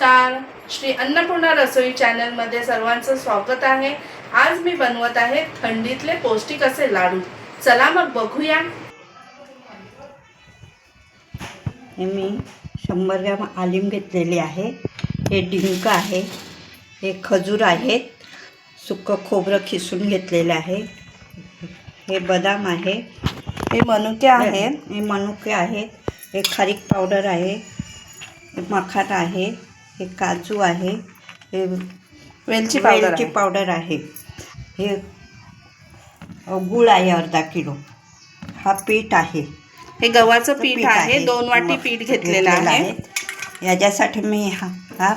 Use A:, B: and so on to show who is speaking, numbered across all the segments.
A: नमस्कार. श्री अन्नपूर्णा रसोई चॅनलमध्ये सर्वांचं स्वागत आहे. आज मी बनवत आहे थंडीतले पौष्टिक असे लाडू. चला मग बघूया.
B: हे मी शंभर ग्रॅम आलिम घेतलेली आहे. हे डिंक आहे. हे खजूर आहेत. सुकं खोबरं खिसून घेतलेलं आहे. हे बदाम आहे.
A: हे मनुके आहे.
B: हे मनुके आहेत हे खारीक पावडर आहे. हे मखाना आहे. हे काजू आहे. हे
A: वेलची पावडर
B: वेलची. पावडर आहे. हे गूळ आहे अर्धा किलो. हा पीठ आहे.
A: हे गव्हाचं पीठ आहे. दोन वाटी पीठ घेतलेलं आहे.
B: याच्यासाठी मी हा हा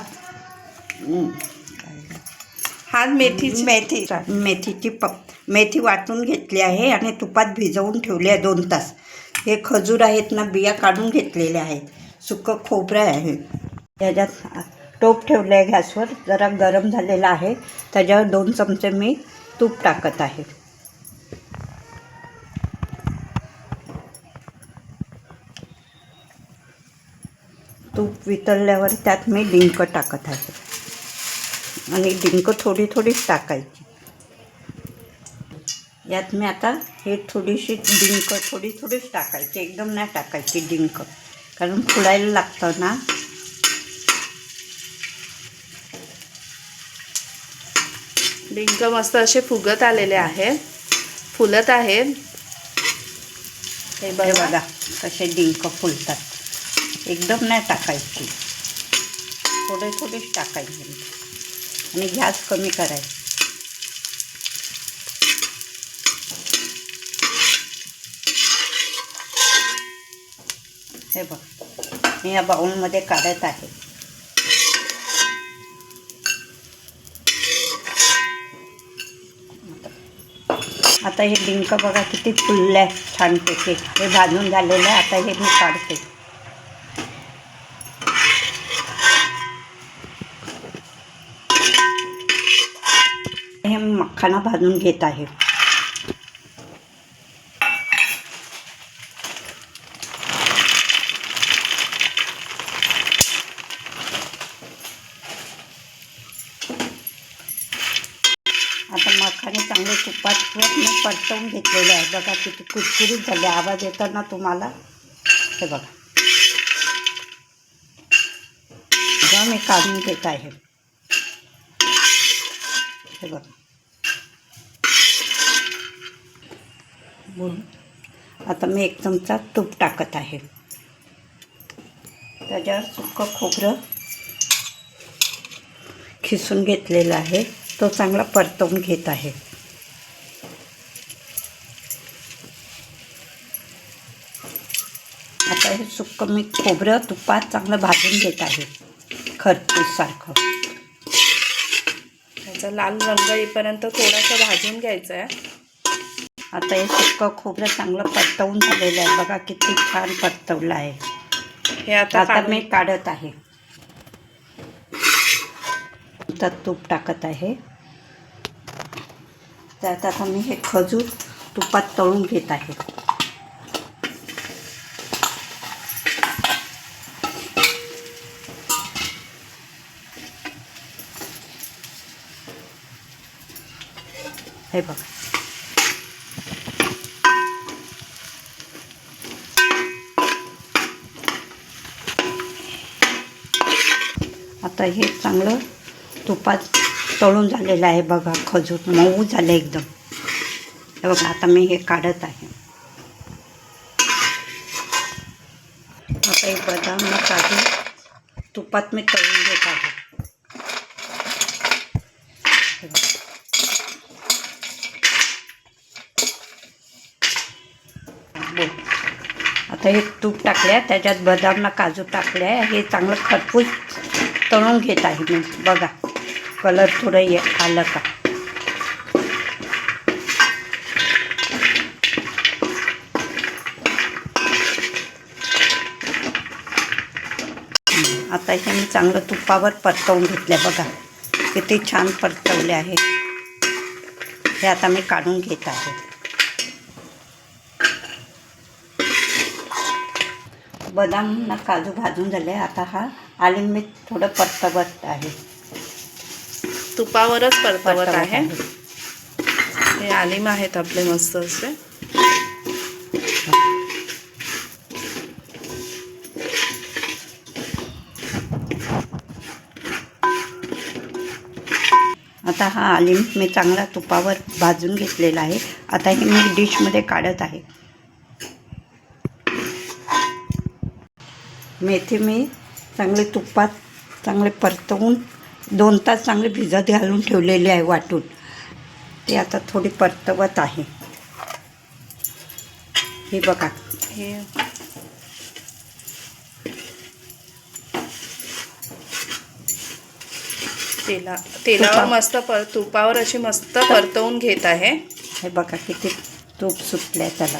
B: हं,
A: मेथीची
B: मेथी मेथीची प मेथी वाटून घेतली आहे आणि तुपात भिजवून ठेवली आहे दोन तास. हे खजूर आहेत ना बिया काढून घेतलेले आहेत. सुकं खोबरं आहे. त्याच्यात टोप ठेवलं आहे गॅसवर जरा गरम झालेला आहे. त्याच्यावर दोन चमचे मी तूप टाकत आहे. तूप वितळल्यावर त्यात मी डिंक टाकत आहे. आणि डिंक थोडी थोडीच टाकायची. यात मी आता हे थोडीशी डिंक थोडी थोडीच टाकायची. एकदम नाही टाकायची डिंक. कारण फुलायला लागतं ना.
A: डिंक मस्त असे फुगत आलेले आहेत फुलत आहेत हे बघा.
B: बघा कसे डिंक फुलतात. एकदम नाही टाकायची. थोडे थोडीच टाकायची. आणि गॅस कमी करायची. हे बघ मी या बाउलमध्ये काढत आहे. आता हे डिंक बघा किती फुललं आहे छानपैकी. हे भाजून झालेलं आहे आता हे मी काढते. हे मखाना भाजून घेत आहे. आता मखाने चांगले तुपात मी परतवून घेतलेले आहे बघा किती कुरकुरीत झाले. आवाज येताना तुम्हाला? हे बघा. बघा मी काढून घेत आहे. हे बघा. बोल. आता मी एक चमचा तूप टाकत आहे. त्याच्यावर सुक्कं खोबरं खिसून घेतलेलं आहे. तो चांगला परतवून घेत आहे. आता हे सुक्क मी खोबरं तुपात चांगलं भाजून घेत आहे. खरपूससारखं
A: त्याचा लाल रंग येईपर्यंत थोडंसं भाजून घ्यायचं आहे.
B: आता हे सुक्क खोबरं चांगलं परतवून झालेलं आहे. बघा किती छान परतवलं आहे.
A: हे आता
B: आता मी काढत आहे. तूप टाकत आहे. त्यात आता मी हे खजूर तुपात तळून घेत आहे. हे बघा. आता हे चांगलं तुपात तळून झालेलं आहे बघा खजूर. मऊ झालं एकदम. हे बघा आता मी हे काढत आहे. आता हे बदाम आणि काजू तुपात मी तळून घेत आहे. आता हे तूप टाकले आहे त्याच्यात बदामला काजू टाकले आहे हे चांगलं खरपूस तळून घेत आहे मी. बघा. कलर थोडं ये आलं का? आता हे मी चांगलं तुपावर परतवून घेतलं बघा. किती छान परतवले आहे. हे आता मी काढून घेत आहे. बदाम ना काजू भाजून झाले. आता हा आली मी थोडं परतवत आहे.
A: तुपावरच परतवत आहे. हे आलिम आहेत आपले मस्त असे.
B: आता हा आलिम मी चांगला तुपावर भाजून घेतलेला आहे. आता हे मी डिशमध्ये काढत आहे. मेथी मी चांगले तुपात चांगले परतवून दोन तास चांगले भिजत घालून ठेवलेले आहे वाटून. ते आता थोडी परतवत आहे. हे बघा.
A: हे. तेला तेलावर मस्त पर तुपावर अशी मस्त परतवून घेत आहे.
B: हे बघा किती तूप सुटलं आहे त्याला.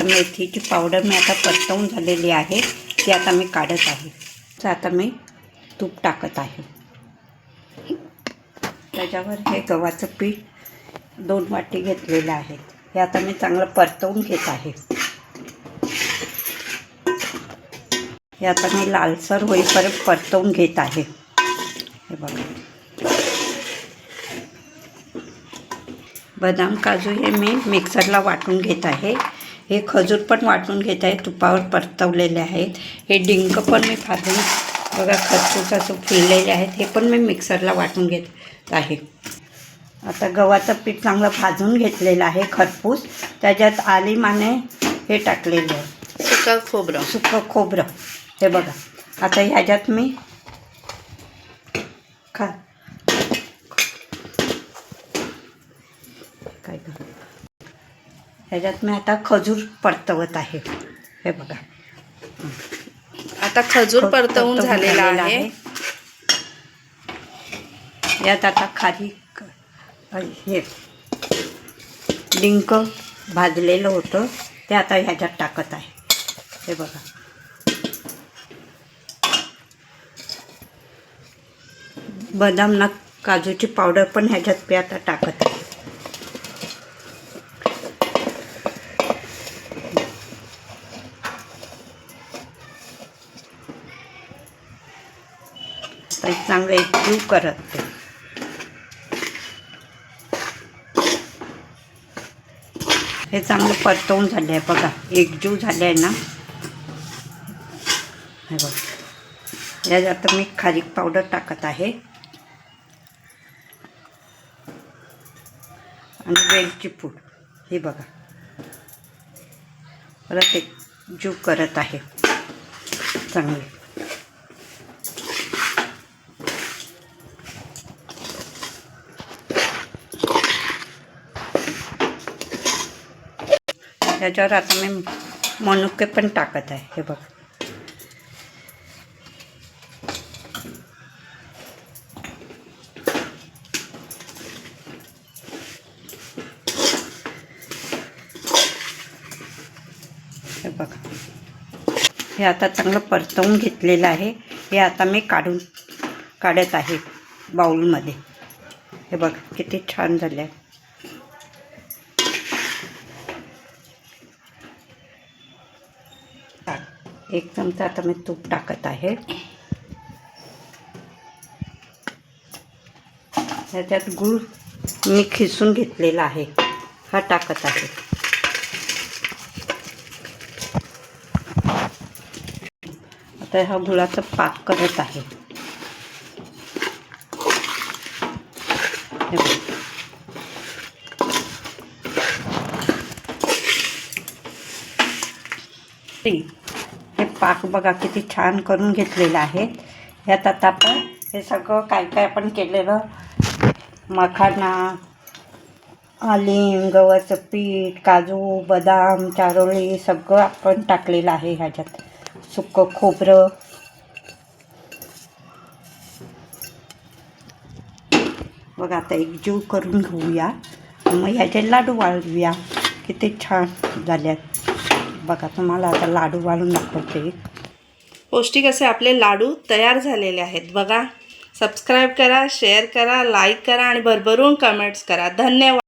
B: आता मेथीची पावडर मी आता परतवून झालेली आहे. ती आता मी काढत आहे. तर आता मी तूप टाकत आहे. त्याच्यावर हे गव्हाचं पीठ दोन वाटी घेतलेलं आहे. हे आता मी चांगलं परतवून घेत आहे. हे आता मी लालसर होईपर्यंत परतवून घेत आहे. हे बघा. बदाम काजू हे मी मिक्सरला वाटून घेत आहे. हे खजूर पण वाटून घेत आहे तुपावर परतवलेले आहेत. हे डिंक पण मी भाजून बघा खसखस असं फुललेले आहेत हे पण मी मिक्सरला वाटून घेत आहे. आता गव्हाचं पीठ चांगलं भाजून घेतलेलं आहे खरपूस. त्याच्यात आलिमाने हे टाकलेले आहे.
A: सुका खोबरं.
B: सुकं खोबरं. हे बघा. आता ह्याच्यात मी खा काय करू ह्याच्यात मी आता खजूर परतवत आहे. हे बघा.
A: आता खजूर परतवून झालेला आहे.
B: यात आता खाली हे डिंक भाजलेलं होतं. ते आता ह्याच्यात टाकत आहे. हे बघा. बदाम ना काजूची पावडर पण ह्याच्यात मी आता टाकत आहे. तर चांगलं एकजीव करत ते. हे चांगलं परतवून झाले आहे बघा. एकजीव झाले आहे ना. हे बघा. यात आता मी खारीक पावडर टाकत आहे. आणि वेलची पूड. हे बघा. परत एक जीव करत आहे. चांगले. याच्यावर आता मी मनुके पण टाकत आहे हे बघ. हे बघा. हे आता चांगलं परतवून घेतलेलं आहे. हे आता मी काढून काढत आहे बाऊलमध्ये हे बघ किती छान झाले आहे एक चमचा आता मी तूप टाकत आहे. त्याच्यात गूळ मी खिसून घेतलेला आहे. हा टाकत आहे. आता हा गुळाचा पाक करत आहे. ठीक पाक बघा किती छान करून घेतलेलं आहे. ह्यात आता आपण हे सगळं काय काय आपण केलेलं मखाना आलिम गव्हाचं पीठ काजू बदाम चारोळी सगळं आपण टाकलेलं आहे ह्याच्यात. सुकं खोबरं. बघा आता एकजीव करून घेऊया. मग ह्याचे लाडू वाळवूया किती छान झाल्यात. बघा तुम्हाला आता लाडू वाळून दाखवते.
A: पौष्टिक असे आपले लाडू तयार झालेले आहेत. बघा सबस्क्राईब करा शेअर करा लाईक करा आणि भरभरून कमेंट्स करा. धन्यवाद.